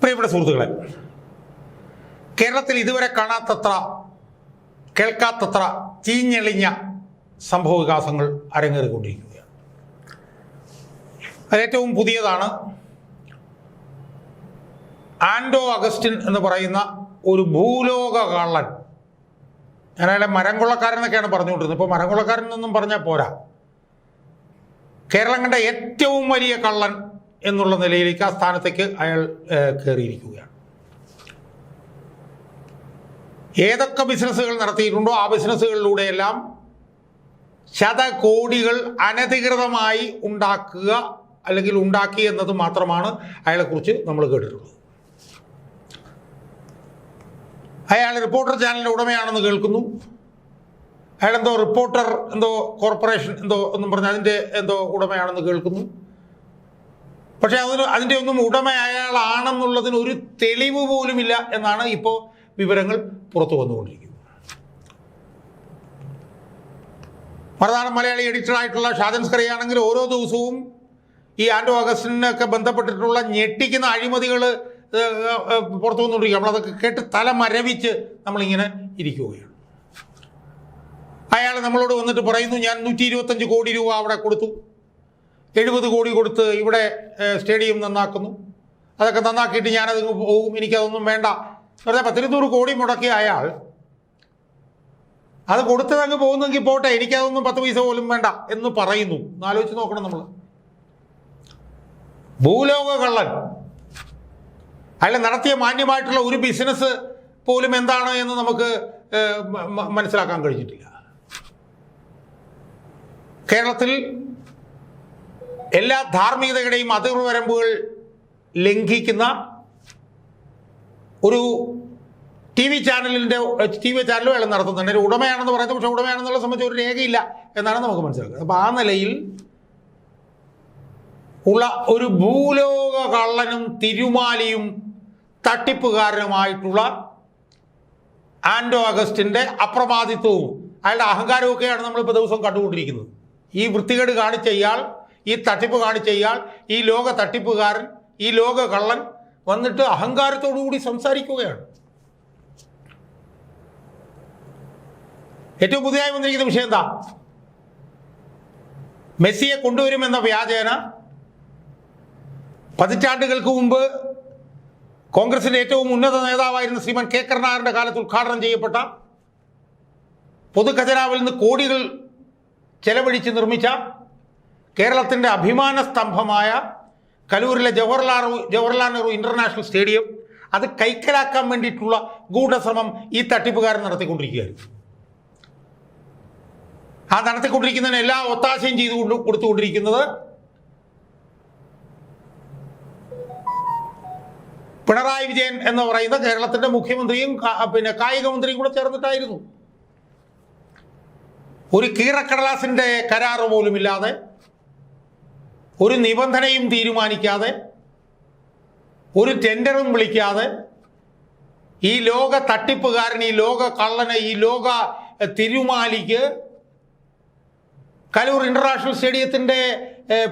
പ്രിയപ്പെട്ട സുഹൃത്തുക്കളെ കേരളത്തിൽ ഇതുവരെ കാണാത്തത്ര കേൾക്കാത്തത്ര ചീഞ്ഞെളിഞ്ഞ സംഭവ വികാസങ്ങൾ അരങ്ങേറിക്കൊണ്ടിരിക്കുകയാണ് അതേറ്റവും പുതിയതാണ്. ആൻഡോ അഗസ്റ്റിൻ എന്ന് പറയുന്ന ഒരു ഭൂലോക കള്ളൻ ഞാൻ അയാളെ മരം എന്നൊക്കെയാണ് പറഞ്ഞുകൊണ്ടിരുന്നത്. ഇപ്പോൾ മരംകൊള്ളക്കാരൻ എന്നൊന്നും പറഞ്ഞാൽ പോരാ. കേരളം കണ്ട ഏറ്റവും വലിയ കള്ളൻ എന്നുള്ള നിലയിലേക്ക് ആ സ്ഥാനത്തേക്ക് അയാൾ കയറിയിരിക്കുകയാണ് ഏതൊക്കെ ബിസിനസ്സുകൾ നടത്തിയിട്ടുണ്ടോ ആ ബിസിനസ്സുകളിലൂടെയെല്ലാം ശതകോടികൾ അനധികൃതമായി ഉണ്ടാക്കുക അല്ലെങ്കിൽ ഉണ്ടാക്കി എന്നത് മാത്രമാണ് അയാളെക്കുറിച്ച് നമ്മൾ കേട്ടിട്ടുള്ളത്. അയാൾ റിപ്പോർട്ടർ ചാനലിന്റെ ഉടമയാണെന്ന് കേൾക്കുന്നു. അയാൾ എന്തോ റിപ്പോർട്ടർ എന്തോ കോർപ്പറേഷൻ എന്തോ എന്നും പറഞ്ഞ് അതിന്റെ എന്തോ ഉടമയാണെന്ന് കേൾക്കുന്നു. പക്ഷേ അതിന് അതിന്റെ ഒന്നും ഉടമ അയാളാണെന്നുള്ളതിന് ഒരു തെളിവ് പോലുമില്ല എന്നാണ് ഇപ്പോൾ വിവരങ്ങൾ പുറത്തു വന്നുകൊണ്ടിരിക്കുന്നത്. മറുനാടൻ മലയാളി എഡിറ്ററായിട്ടുള്ള ഷാജൻ ഓരോ ദിവസവും ഈ ആൻഡോ അഗസ്റ്റിനൊക്കെ ബന്ധപ്പെട്ടിട്ടുള്ള ഞെട്ടിക്കുന്ന അഴിമതികൾ പുറത്തു വന്നുകൊണ്ടിരിക്കുക നമ്മളതൊക്കെ കേട്ട് തല മരവിച്ച് നമ്മളിങ്ങനെ ഇരിക്കുകയാണ്. അയാൾ നമ്മളോട് വന്നിട്ട് പറയുന്നു ഞാൻ നൂറ്റി ഇരുപത്തഞ്ച് കോടി രൂപ അവിടെ കൊടുത്തു. എഴുപത് കോടി കൊടുത്ത് ഇവിടെ സ്റ്റേഡിയം നന്നാക്കുന്നു. അതൊക്കെ നന്നാക്കിയിട്ട് ഞാനത് പോകും. എനിക്കതൊന്നും വേണ്ട. വെറുതെ പത്തിരുന്നൂറ് കോടി മുടക്കിയ അയാൾ അത് കൊടുത്തത് അങ്ങ് പോകുന്നെങ്കിൽ പോട്ടെ. എനിക്കതൊന്നും പത്ത് പൈസ പോലും വേണ്ട എന്ന് പറയുന്നു. എന്നാലോചിച്ച് നോക്കണം നമ്മൾ ഭൂലോക കള്ളൻ. അയാൾ നടത്തിയ മാന്യമായിട്ടുള്ള ഒരു ബിസിനസ് പോലും എന്താണ് എന്ന് നമുക്ക് മനസ്സിലാക്കാൻ കഴിഞ്ഞിട്ടില്ല. കേരളത്തിൽ എല്ലാ ധാർമ്മികതയുടെയും അതിർവരമ്പുകൾ ലംഘിക്കുന്ന ഒരു ടി വി ചാനലിന്റെ ടി വി ചാനലും അയാൾ നടത്തുന്നുണ്ട്. ഒരു ഉടമയാണെന്ന് പറയുന്നത് പക്ഷേ ഉടമയാണെന്നുള്ള സംബന്ധിച്ച് ഒരു രേഖയില്ല എന്നാണ് നമുക്ക് മനസ്സിലാക്കുന്നത്. അപ്പോൾ ആ നിലയിൽ ഉള്ള ഒരു ഭൂലോക കള്ളനും തിരുമാലിയും തട്ടിപ്പുകാരനുമായിട്ടുള്ള ആൻഡോ അഗസ്റ്റിന്റെ അപ്രമാദിത്വവും അയാളുടെ അഹങ്കാരവും ഒക്കെയാണ് നമ്മളിപ്പോൾ ദിവസം കണ്ടുകൊണ്ടിരിക്കുന്നത്. ഈ വൃത്തികേട് കാണിച്ച ഇയാൾ ഈ തട്ടിപ്പ് കാണിച്ച ഇയാൾ ഈ ലോക തട്ടിപ്പുകാരൻ ഈ ലോക കള്ളൻ വന്നിട്ട് അഹങ്കാരത്തോടു കൂടി സംസാരിക്കുകയാണ്. ഏറ്റവും പുതിയതായി വന്നിരിക്കുന്ന വിഷയം എന്താ? മെസ്സിയെ കൊണ്ടുവരുമെന്ന വ്യാജേന പതിറ്റാണ്ടുകൾക്ക് മുമ്പ് കോൺഗ്രസിന്റെ ഏറ്റവും ഉന്നത നേതാവായിരുന്ന ശ്രീമൻ കെ കരുണാകരന്റെ കാലത്ത് ഉദ്ഘാടനം ചെയ്യപ്പെട്ട പൊതുഖജനാവിൽ നിന്ന് കോടികൾ ചെലവഴിച്ച് നിർമ്മിച്ച കേരളത്തിന്റെ അഭിമാന സ്തംഭമായ കലൂരിലെ ജവഹർലാൽ ജവഹർലാൽ നെഹ്റു ഇന്റർനാഷണൽ സ്റ്റേഡിയം അത് കൈക്കലാക്കാൻ വേണ്ടിയിട്ടുള്ള ഗൂഢശ്രമം ഈ തട്ടിപ്പുകാരൻ നടത്തിക്കൊണ്ടിരിക്കുകയായിരുന്നു. ആ നടത്തിക്കൊണ്ടിരിക്കുന്നതിന് എല്ലാ ഒത്താശയും ചെയ്തു കൊണ്ട് കൊടുത്തുകൊണ്ടിരിക്കുന്നത് പിണറായി വിജയൻ എന്ന് പറയുന്ന കേരളത്തിന്റെ മുഖ്യമന്ത്രിയും പിന്നെ കായിക മന്ത്രിയും കൂടെ ചേർന്നിട്ടായിരുന്നു. ഒരു കീറക്കടലാസിന്റെ കരാറ് പോലുമില്ലാതെ ഒരു നിബന്ധനയും തീരുമാനിക്കാതെ ഒരു ടെൻഡറും വിളിക്കാതെ ഈ ലോക തട്ടിപ്പുകാരൻ ഈ ലോക കള്ളന് ഈ ലോക തിരുമാലിക്ക് കലൂർ ഇന്റർനാഷണൽ സ്റ്റേഡിയത്തിന്റെ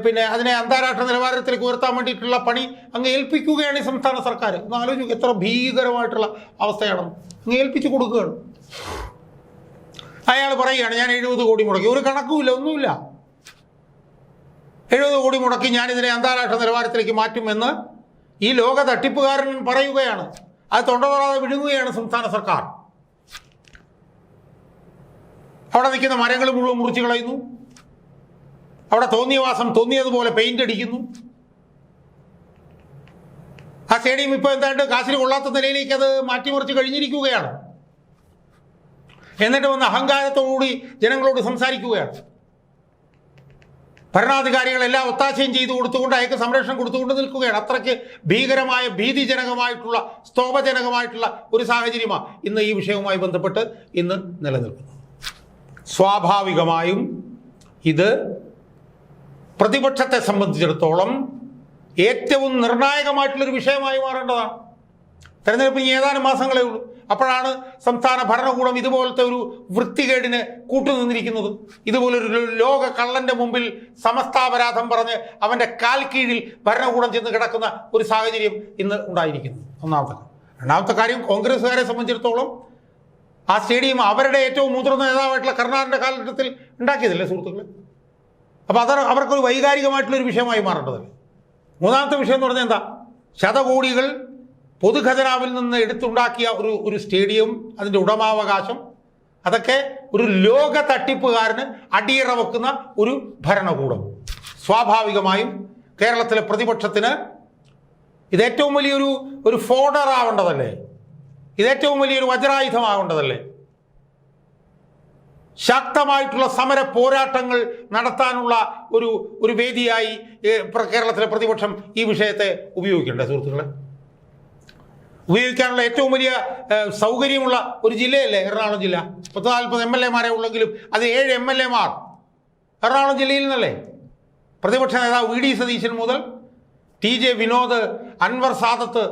പിന്നെ അതിനെ അന്താരാഷ്ട്ര നിലവാരത്തിലേക്ക് ഉയർത്താൻ വേണ്ടിയിട്ടുള്ള പണി അങ്ങ് ഏൽപ്പിക്കുകയാണ് ഈ സംസ്ഥാന സർക്കാർ. ഒന്ന് ആലോചിക്കുക എത്ര ഭീകരമായിട്ടുള്ള അവസ്ഥയാണ്. അങ്ങ് ഏൽപ്പിച്ചു കൊടുക്കുകയാണ്. അയാൾ പറയുകയാണ് ഞാൻ എഴുപത് കോടി മുടക്കി. ഒരു കണക്കുമില്ല ഒന്നുമില്ല. എഴുപത് കോടി മുടക്കി ഞാൻ ഇതിനെ അന്താരാഷ്ട്ര നിലവാരത്തിലേക്ക് മാറ്റുമെന്ന് ഈ ലോക തട്ടിപ്പുകാരൻ പറയുകയാണ്. അത് തൊണ്ടതൊടാതെ വിഴുങ്ങുകയാണ് സംസ്ഥാന സർക്കാർ. അവിടെ നിൽക്കുന്ന മരങ്ങൾ മുഴുവൻ മുറിച്ച് കളയുന്നു. അവിടെ തോന്നിയവാസം തോന്നിയതുപോലെ പെയിന്റ് അടിക്കുന്നു. ആ സ്റ്റേഡിയം ഇപ്പോൾ എന്താണ്ട് കാശിന് കൊള്ളാത്ത നിലയിലേക്ക് അത് മാറ്റിമറിച്ച് കഴിഞ്ഞിരിക്കുകയാണ്. എന്നിട്ട് വന്ന് അഹങ്കാരത്തോടുകൂടി ജനങ്ങളോട് സംസാരിക്കുകയാണ്. ഭരണാധികാരികൾ എല്ലാ ഒത്താശയും ചെയ്തു കൊടുത്തുകൊണ്ട് അയാൾക്ക് സംരക്ഷണം കൊടുത്തുകൊണ്ട് നിൽക്കുകയാണ്. അത്രയ്ക്ക് ഭീകരമായ ഭീതിജനകമായിട്ടുള്ള സ്തോഭജനകമായിട്ടുള്ള ഒരു സാഹചര്യമാണ് ഇന്ന് ഈ വിഷയവുമായി ബന്ധപ്പെട്ട് ഇന്ന് നിലനിൽക്കുന്നത്. സ്വാഭാവികമായും ഇത് പ്രതിപക്ഷത്തെ സംബന്ധിച്ചിടത്തോളം ഏറ്റവും നിർണായകമായിട്ടുള്ളൊരു വിഷയമായി മാറേണ്ടതാണ്. തെരഞ്ഞെടുപ്പ് ഏതാനും മാസങ്ങളേ ഉള്ളൂ. അപ്പോഴാണ് സംസ്ഥാന ഭരണകൂടം ഇതുപോലത്തെ ഒരു വൃത്തികേടിന് കൂട്ടുനിന്നിരിക്കുന്നത്. ഇതുപോലൊരു ലോക കള്ളന്റെ മുമ്പിൽ സമസ്താപരാധം പറഞ്ഞ് അവന്റെ കാൽ കീഴിൽ ഭരണകൂടം ചെന്ന് കിടക്കുന്ന ഒരു സാഹചര്യം ഇന്ന് ഉണ്ടായിരിക്കുന്നു. ഒന്നാമത്തെ രണ്ടാമത്തെ കാര്യം കോൺഗ്രസ്സുകാരെ സംബന്ധിച്ചിടത്തോളം ആ സ്റ്റേഡിയം അവരുടെ ഏറ്റവും മുതിർന്ന നേതാവായിട്ടുള്ള കർണാടക കാലഘട്ടത്തിൽ ഉണ്ടാക്കിയതല്ലേ സുഹൃത്തുക്കളെ? അപ്പോൾ അത് അവർക്കൊരു വൈകാരികമായിട്ടുള്ളൊരു വിഷയമായി മാറേണ്ടതല്ലേ? മൂന്നാമത്തെ വിഷയം എന്ന് പറഞ്ഞാൽ എന്താ? ശതകോടികൾ പൊതുഖജനാവിൽ നിന്ന് എടുത്തുണ്ടാക്കിയ ഒരു ഒരു സ്റ്റേഡിയം അതിന്റെ ഉടമാവകാശം അതൊക്കെ ഒരു ലോക തട്ടിപ്പുകാരന് അടിയറ വെക്കുന്ന ഒരു ഭരണകൂടം. സ്വാഭാവികമായും കേരളത്തിലെ പ്രതിപക്ഷത്തിന് ഇത് ഏറ്റവും വലിയൊരു ഒരു ഫോർഡർ ആവേണ്ടതല്ലേ? ഇത് ഏറ്റവും വലിയൊരു വജ്രായുധമാവേണ്ടതല്ലേ ശക്തമായിട്ടുള്ള സമര പോരാട്ടങ്ങൾ നടത്താനുള്ള ഒരു ഒരു വേദിയായി കേരളത്തിലെ പ്രതിപക്ഷം ഈ വിഷയത്തെ ഉപയോഗിക്കണ്ടേ സുഹൃത്തുക്കളെ? ഉപയോഗിക്കാനുള്ള ഏറ്റവും വലിയ സൗകര്യമുള്ള ഒരു ജില്ലയല്ലേ എറണാകുളം ജില്ല. പത്ത് നാൽപ്പത് എം എൽ എമാരെ ഉള്ളെങ്കിലും അത് ഏഴ് എം എൽ എമാർ. എറണാകുളം ജില്ലയിൽ നിന്നല്ലേ? പ്രതിപക്ഷ നേതാവ് വി ഡി സതീശൻ മുതൽ T J Vinod Anwar Sadath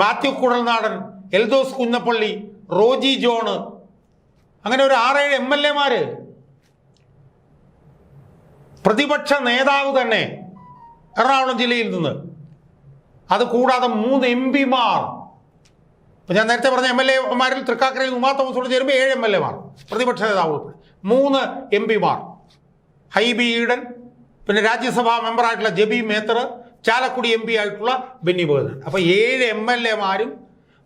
Mathew Kuzhalnadan Eldhose Kunnappilly Roji John. അങ്ങനെ ഒരു ആറേഴ് എം എൽ എമാർ പ്രതിപക്ഷ നേതാവ് തന്നെ എറണാകുളം ജില്ലയിൽ നിന്ന്. അത് കൂടാതെ മൂന്ന് എം പിമാർ. ഇപ്പം ഞാൻ നേരത്തെ പറഞ്ഞ എം എൽ എമാരിൽ തൃക്കാക്കരയിൽ ഉമാ തോമസോട് ചേരുമ്പോൾ ഏഴ് എം എൽ എമാർ പ്രതിപക്ഷ നേതാവ് മൂന്ന് എം പിമാർ. ഹൈബി ഈഡൻ പിന്നെ രാജ്യസഭാ മെമ്പറായിട്ടുള്ള ജബി മേത്തർ ചാലക്കുടി എം പി ആയിട്ടുള്ള ബെന്നി ബേദൻ അപ്പോൾ ഏഴ് എം എൽ എമാരും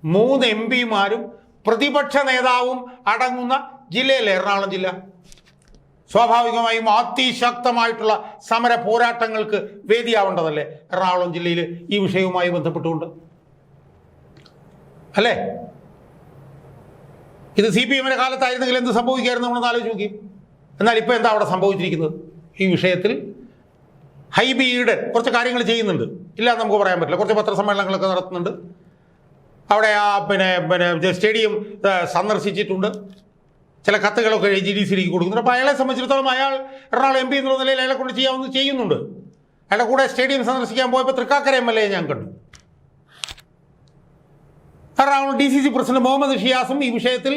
മൂന്ന് എം പിമാരും പ്രതിപക്ഷ നേതാവും അടങ്ങുന്ന ജില്ലയല്ലേ? എറണാകുളം ജില്ല. സ്വാഭാവികമായും അതിശക്തമായിട്ടുള്ള സമര പോരാട്ടങ്ങൾക്ക് വേദിയാവേണ്ടതല്ലേ? എറണാകുളം ജില്ലയിൽ ഈ വിഷയവുമായി ബന്ധപ്പെട്ടുകൊണ്ട്. അല്ലേ? ഇത് സി പി എമ്മിന്റെ കാലത്തായിരുന്നെങ്കിൽ എന്ത് സംഭവിക്കായിരുന്നു? നമ്മളൊന്ന് ആലോചിച്ച് നോക്കി. എന്നാൽ ഇപ്പോൾ എന്താ അവിടെ സംഭവിച്ചിരിക്കുന്നത്? ഈ വിഷയത്തിൽ ഹൈബി കുറച്ച് കാര്യങ്ങൾ ചെയ്യുന്നുണ്ട്. ഇല്ല നമുക്ക് പറയാൻ പറ്റില്ല. കുറച്ച് പത്രസമ്മേളനങ്ങളൊക്കെ നടത്തുന്നുണ്ട്. അവിടെ ആ പിന്നെ പിന്നെ സ്റ്റേഡിയം സന്ദർശിച്ചിട്ടുണ്ട്. ചില കത്തുകളൊക്കെ ജി ഡി സിയിലേക്ക് കൊടുക്കുന്നുണ്ട്. അപ്പോൾ അയാളെ സംബന്ധിച്ചിടത്തോളം അയാൾ എറണാകുളം എം പി എന്നുള്ള നിലയിൽ അയാളെ കൊണ്ട് ചെയ്യാവുന്ന ചെയ്യുന്നുണ്ട്. അയാളുടെ കൂടെ സ്റ്റേഡിയം സന്ദർശിക്കാൻ പോയപ്പോൾ തൃക്കാക്കര എം എൽ എ ഞാൻ കണ്ടു. Ernakulam D C C president Muhammad ഷിയാസും ഈ വിഷയത്തിൽ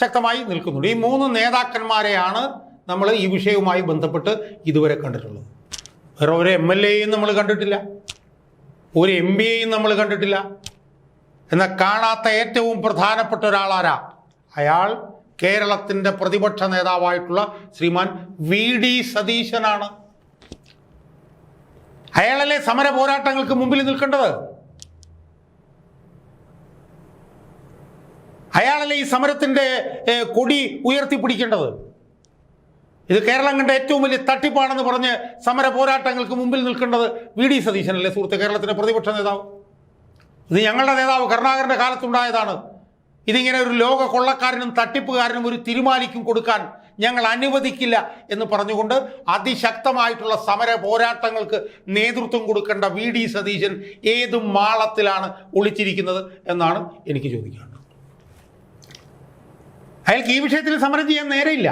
ശക്തമായി നിൽക്കുന്നുണ്ട്. ഈ മൂന്ന് നേതാക്കന്മാരെയാണ് നമ്മൾ ഈ വിഷയവുമായി ബന്ധപ്പെട്ട് ഇതുവരെ കണ്ടിട്ടുള്ളത്. വേറെ ഒരു എം എൽ എയും നമ്മൾ കണ്ടിട്ടില്ല. ഒരു എം പിയെയും നമ്മൾ കണ്ടിട്ടില്ല. എന്നാൽ കാണാത്ത ഏറ്റവും പ്രധാനപ്പെട്ട ഒരാളാരാ? അയാൾ കേരളത്തിന്റെ പ്രതിപക്ഷ നേതാവായിട്ടുള്ള ശ്രീമാൻ വി ഡി സതീശനാണ്. അയാളല്ലേ സമര പോരാട്ടങ്ങൾക്ക് മുമ്പിൽ നിൽക്കേണ്ടത്? അയാളല്ലേ ഈ സമരത്തിന്റെ കൊടി ഉയർത്തിപ്പിടിക്കേണ്ടത്? ഇത് കേരളം കണ്ട ഏറ്റവും വലിയ തട്ടിപ്പാണെന്ന് പറഞ്ഞ് സമര പോരാട്ടങ്ങൾക്ക് മുമ്പിൽ നിൽക്കേണ്ടത് വി ഡി സതീശനല്ലേ സുഹൃത്ത്? കേരളത്തിന്റെ പ്രതിപക്ഷ നേതാവ്. ഇത് ഞങ്ങളുടെ നേതാവ് കരുണാകരന്റെ കാലത്തുണ്ടായതാണ്. ഇതിങ്ങനെ ഒരു ലോക കൊള്ളക്കാരനും തട്ടിപ്പുകാരനും ഒരു തിരുമാലിക്കും കൊടുക്കാൻ ഞങ്ങൾ അനുവദിക്കില്ല എന്ന് പറഞ്ഞുകൊണ്ട് അതിശക്തമായിട്ടുള്ള സമര പോരാട്ടങ്ങൾക്ക് നേതൃത്വം കൊടുക്കേണ്ട വി ഡി സതീശൻ ഏത് മാളത്തിലാണ് ഒളിച്ചിരിക്കുന്നത് എന്നാണ് എനിക്ക് ചോദിക്കാനുള്ളത്. അയാൾക്ക് ഈ വിഷയത്തിൽ സമരം ചെയ്യാൻ നേരെയില്ല.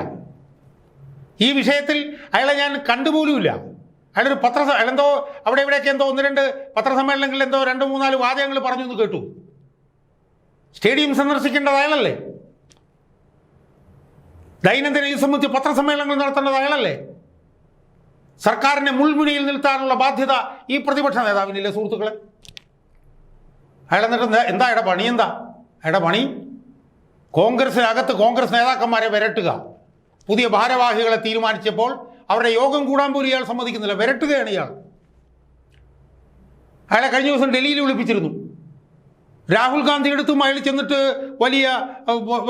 ഈ വിഷയത്തിൽ അയാളെ ഞാൻ കണ്ടുപോലുമില്ല. അയാളൊരു പത്ര അയാളെന്തോ അവിടെ ഇവിടെയൊക്കെ എന്തോ ഒന്ന് രണ്ട് പത്രസമ്മേളനങ്ങളിൽ എന്തോ രണ്ട് മൂന്നാൽ വാചകങ്ങൾ പറഞ്ഞു എന്ന് കേട്ടു. സ്റ്റേഡിയം സന്ദർശിക്കേണ്ടത് അയാളല്ലേ? ദൈനംദിന ഇത് സംബന്ധിച്ച് പത്രസമ്മേളനങ്ങൾ നടത്തേണ്ടത് അയാളല്ലേ? സർക്കാരിനെ മുൾമുനയിൽ നിർത്താനുള്ള ബാധ്യത ഈ പ്രതിപക്ഷ നേതാവിനില്ലേ സുഹൃത്തുക്കളെ? അയാൾ എന്നിട്ട് എന്താ- അയാളുടെ പണി? എന്താ? അയാളുടെ പണി? കോൺഗ്രസിനകത്ത് കോൺഗ്രസ് നേതാക്കന്മാരെ വിരട്ടുക. പുതിയ ഭാരവാഹികളെ തീരുമാനിച്ചപ്പോൾ അവരുടെ യോഗം കൂടാൻ പോലും ഇയാൾ സമ്മതിക്കുന്നില്ല. വിരട്ടുകയാണ് ഇയാൾ. അയാളെ കഴിഞ്ഞ ദിവസം ഡൽഹിയിൽ വിളിപ്പിച്ചിരുന്നു. രാഹുൽ ഗാന്ധിയുടെ അടുത്ത് അയാൾ ചെന്നിട്ട് വലിയ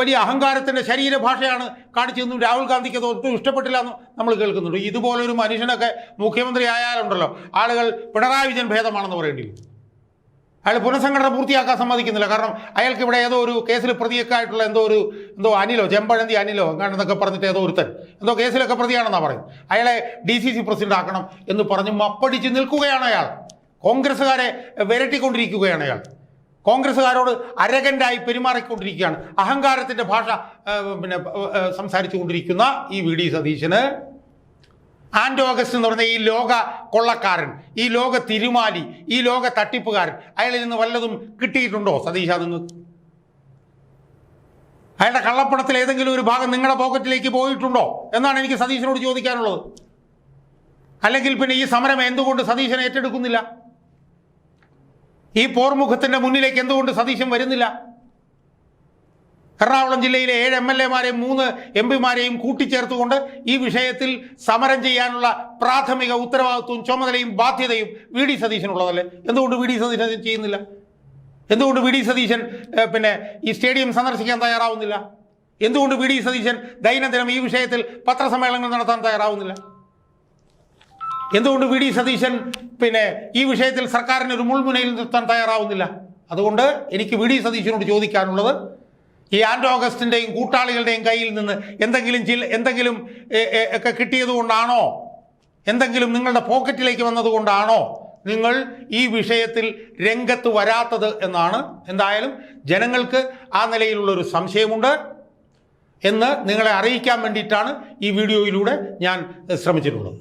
വലിയ അഹങ്കാരത്തിന്റെ ശരീരഭാഷയാണ് കാണിച്ചതെന്നും രാഹുൽ ഗാന്ധിക്ക് ഒട്ടും ഇഷ്ടപ്പെട്ടില്ല എന്ന് നമ്മൾ കേൾക്കുന്നുണ്ട്. ഇതുപോലൊരു മനുഷ്യനൊക്കെ മുഖ്യമന്ത്രി ആയാലുണ്ടല്ലോ. ആളുകൾ പിണറായി വിജയൻ ഭേദമാണെന്ന് പറയേണ്ടി വരും. അയാൾ പുനഃസംഘടന പൂർത്തിയാക്കാൻ സമ്മതിക്കുന്നില്ല. കാരണം അയാൾക്ക് ഇവിടെ ഏതോ ഒരു കേസിൽ പ്രതിയൊക്കെ ആയിട്ടുള്ള എന്തോ ഒരു എന്തോ അനിലോ ചെമ്പഴന്തി അനിലോ എങ്ങാണ്ടെന്നൊക്കെ പറഞ്ഞിട്ട് ഏതോ ഒരുത്തൻ എന്തോ കേസിലൊക്കെ പ്രതിയാണെന്നാണ് പറയും അയാളെ ഡി സി സി പ്രസിഡന്റ് ആക്കണം എന്ന് പറഞ്ഞ് മപ്പടിച്ച് നിൽക്കുകയാണ് അയാൾ. കോൺഗ്രസ്സുകാരെ വിരട്ടിക്കൊണ്ടിരിക്കുകയാണ് അയാൾ. കോൺഗ്രസ്സുകാരോട് അരകന്റായി പെരുമാറിക്കൊണ്ടിരിക്കുകയാണ്. അഹങ്കാരത്തിന്റെ ഭാഷ പിന്നെ സംസാരിച്ചു കൊണ്ടിരിക്കുന്ന ഈ വി ഡി സതീശന്. ആൻഡ് ഓഗസ്റ്റ് എന്ന് പറഞ്ഞ ഈ ലോക കൊള്ളക്കാരൻ ഈ ലോക തിരുമാലി ഈ ലോക തട്ടിപ്പുകാരൻ അയാളിൽ നിന്ന് വല്ലതും കിട്ടിയിട്ടുണ്ടോ സതീശ നിങ്ങൾക്ക് അയാളുടെ കള്ളപ്പണത്തിൽ ഏതെങ്കിലും ഒരു ഭാഗം നിങ്ങളുടെ പോക്കറ്റിലേക്ക് പോയിട്ടുണ്ടോ എന്നാണ് എനിക്ക് സതീശനോട് ചോദിക്കാനുള്ളത്. അല്ലെങ്കിൽ പിന്നെ ഈ സമരം എന്തുകൊണ്ട് സതീശൻ ഏറ്റെടുക്കുന്നില്ല? ഈ പോർമുഖത്തിന്റെ മുന്നിലേക്ക് എന്തുകൊണ്ട് സതീശൻ വരുന്നില്ല? എറണാകുളം ജില്ലയിലെ ഏഴ് എം എൽ എമാരെയും മൂന്ന് എം പിമാരെയും കൂട്ടിച്ചേർത്തുകൊണ്ട് ഈ വിഷയത്തിൽ സമരം ചെയ്യാനുള്ള പ്രാഥമിക ഉത്തരവാദിത്വവും ചുമതലയും ബാധ്യതയും വി ഡി സതീശനുള്ളതല്ലേ? എന്തുകൊണ്ട് വി ഡി സതീശൻ ചെയ്യുന്നില്ല? എന്തുകൊണ്ട് വി ഡി സതീശൻ പിന്നെ ഈ സ്റ്റേഡിയം സന്ദർശിക്കാൻ തയ്യാറാവുന്നില്ല? എന്തുകൊണ്ട് വി ഡി സതീശൻ ദൈനംദിനം ഈ വിഷയത്തിൽ പത്രസമ്മേളനങ്ങൾ നടത്താൻ തയ്യാറാവുന്നില്ല? എന്തുകൊണ്ട് വി ഡി സതീശൻ പിന്നെ ഈ വിഷയത്തിൽ സർക്കാരിന് ഒരു മുൾമുനയിൽ നിർത്താൻ തയ്യാറാവുന്നില്ല? അതുകൊണ്ട് എനിക്ക് വി ഡി സതീശനോട് ചോദിക്കാനുള്ളത് ഈ ആൻഡ്രോ ഓഗസ്റ്റിന്റെയും കൂട്ടാളികളുടെയും കയ്യിൽ നിന്ന് എന്തെങ്കിലും ചില എന്തെങ്കിലും ഒക്കെ കിട്ടിയതുകൊണ്ടാണോ എന്തെങ്കിലും നിങ്ങളുടെ പോക്കറ്റിലേക്ക് വന്നതുകൊണ്ടാണോ നിങ്ങൾ ഈ വിഷയത്തിൽ രംഗത്ത് വരാത്തത് എന്നാണ്? എന്തായാലും ജനങ്ങൾക്ക് ആ നിലയിലുള്ളൊരു സംശയമുണ്ട് എന്ന് നിങ്ങളെ അറിയിക്കാൻ വേണ്ടിയിട്ടാണ് ഈ വീഡിയോയിലൂടെ ഞാൻ ശ്രമിച്ചിട്ടുള്ളത്.